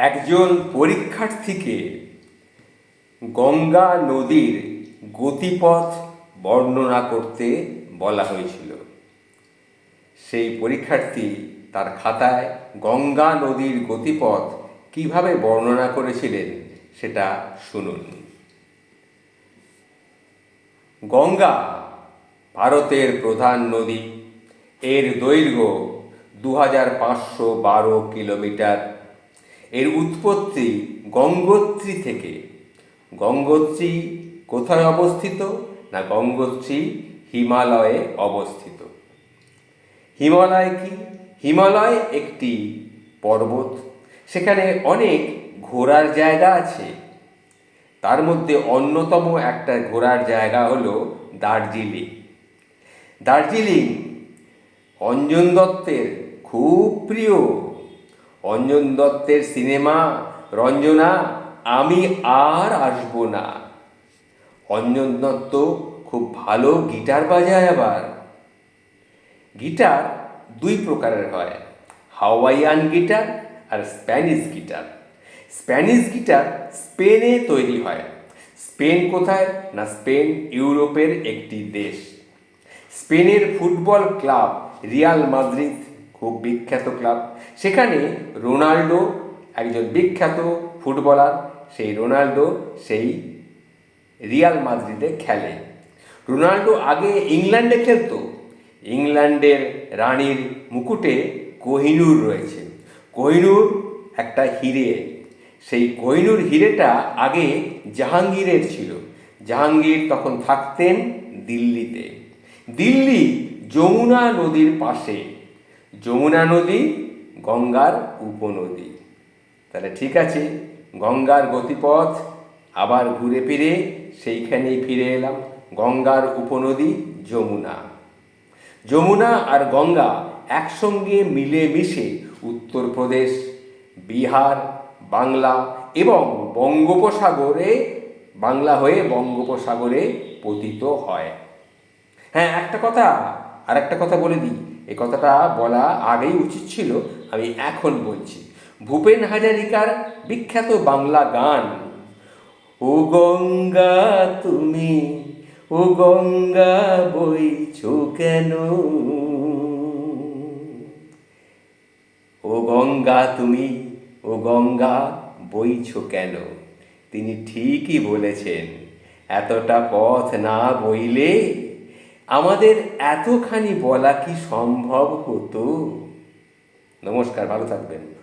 একজন পরীক্ষার্থীকে গঙ্গা নদীর গতিপথ বর্ণনা করতে বলা হয়েছিল। সেই পরীক্ষার্থী তার খাতায় গঙ্গা নদীর গতিপথ কীভাবে বর্ণনা করেছিলেন সেটা শুনুন। গঙ্গা ভারতের প্রধান নদী। এর দৈর্ঘ্য দু হাজার পাঁচশো বারো কিলোমিটার। এর উৎপত্তি গঙ্গোত্রী থেকে। গঙ্গোত্রী কোথায় অবস্থিত না গঙ্গোত্রী হিমালয়ে অবস্থিত? হিমালয় কি? হিমালয় একটি পর্বত। সেখানে অনেক ঘোরার জায়গা আছে। তার মধ্যে অন্যতম একটা ঘোরার জায়গা হলো দার্জিলিং। দার্জিলিং অঞ্জন দত্তের খুব প্রিয় অঞ্জন দত্তের সিনেমা রঞ্জনা, আমি আর আসব না। অঞ্জন দত্ত খুব ভালো গিটার বাজায় আবার। গিটার দুই প্রকারের হয়, হাওয়াইয়ান গিটার আর স্প্যানিশ গিটার। স্প্যানিশ গিটার স্পেনে তৈরি হয়। স্পেন কোথায় না স্পেন ইউরোপের একটি দেশ। স্পেনের ফুটবল ক্লাব রিয়াল মাদ্রিদ, খুব বিখ্যাত ক্লাব। সেখানে রোনাল্ডো একজন বিখ্যাত ফুটবলার, সেই রোনাল্ডো সেই রিয়াল মাদ্রিদে খেলে। রোনাল্ডো আগে ইংল্যান্ডে খেলতো। ইংল্যান্ডের রানীর মুকুটে কোহিনুর রয়েছে। কোহিনূর একটা হিরে। সেই কোহিনূর হিরেটা আগে জাহাঙ্গীরের ছিল। জাহাঙ্গীর তখন থাকতেন দিল্লিতে। দিল্লি যমুনা নদীর পাশে। যমুনা নদী গঙ্গার উপনদী। তাহলে ঠিক আছে, গঙ্গার গতিপথ, আবার ঘুরে ফিরে সেইখানেই ফিরে এলাম। গঙ্গার উপনদী যমুনা। যমুনা আর গঙ্গা একসঙ্গে মিলেমিশে উত্তরপ্রদেশ, বিহার, বাংলা এবং বঙ্গোপসাগরে, বাংলা হয়ে বঙ্গোপসাগরে পতিত হয়। হ্যাঁ একটা কথা আর একটা কথা বলে দিই। এই কথাটা বলা আগেই উচিত ছিল, আমি এখন বলছি। ভূপেন হাজারিকার বিখ্যাত বাংলা গান, ও গঙ্গা তুমি, ও গঙ্গা বইছো কেন? ও গঙ্গা তুমি, ও গঙ্গা বইছো কেন? তিনি ঠিকই বলেছেন, এতটা পথ না বইলে আমাদের এতখানি বলা কি সম্ভব হতো? নমস্কার ভালো থাকবেন।